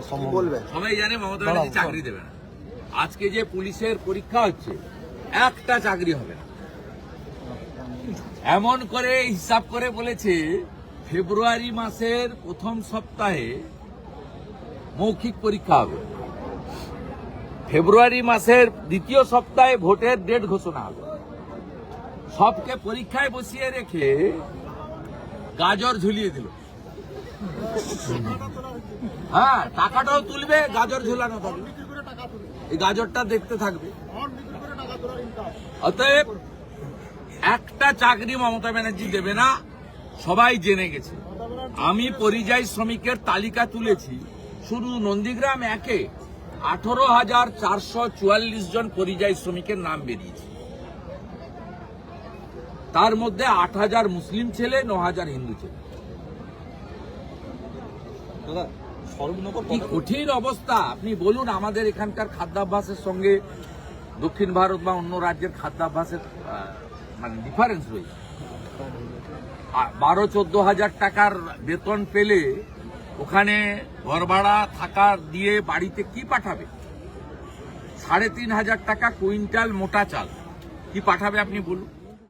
অসম্ভব বলবেন? সবাই জানে মমতা ব্যানার্জি চাকরি দেবে না। আজকে যে পুলিশের পরীক্ষা হচ্ছে একটা চাকরি হবে না। এমন করে হিসাব করে বলেছে ফেব্রুয়ারি মাসের প্রথম সপ্তাহে মৌখিক পরীক্ষা হবে। ফেব্রুয়ারি মাসের দ্বিতীয় সপ্তাহে ভোটের ডেট ঘোষণা হবে। সবকে পরীক্ষায় বসিয়ে রেখে গাজর ঝুলিয়ে দিল। হ্যাঁ টাকাটাও তুলবে, গাজর ঝুলানো থাকবে। এই গাজরটা দেখতে থাকবে। অতএব, একটা চাকরি মমতা ব্যানার্জি দেবে না, সবাই জেনে গেছে। আমি পরিযায়ী শ্রমিকের তালিকা তুলেছি। শুধু নন্দীগ্রাম একে আঠারো হাজার চারশো চুয়াল্লিশ জন পরিযায়ী শ্রমিকের নাম বেরিয়েছে। তার মধ্যে আট হাজার মুসলিম ছেলে, ন হাজার হিন্দু ছেলে। দাদা স্বরূপনগর কি কঠিন অবস্থা। আপনি বলুন আমাদের এখানকার খাদ্যাভ্যাসের সঙ্গে দক্ষিণ ভারত বা অন্য রাজ্যের খাদ্যাভ্যাসের মানে ডিফারেন্স রয়েছে। বারো চোদ্দ হাজার টাকার বেতন পেলে ওখানে ঘর ভাড়া থাকা দিয়ে বাড়িতে কি পাঠাবে? সাড়ে তিন হাজার টাকা কুইন্টাল মোটা চাল। কি পাঠাবে আপনি বলুন?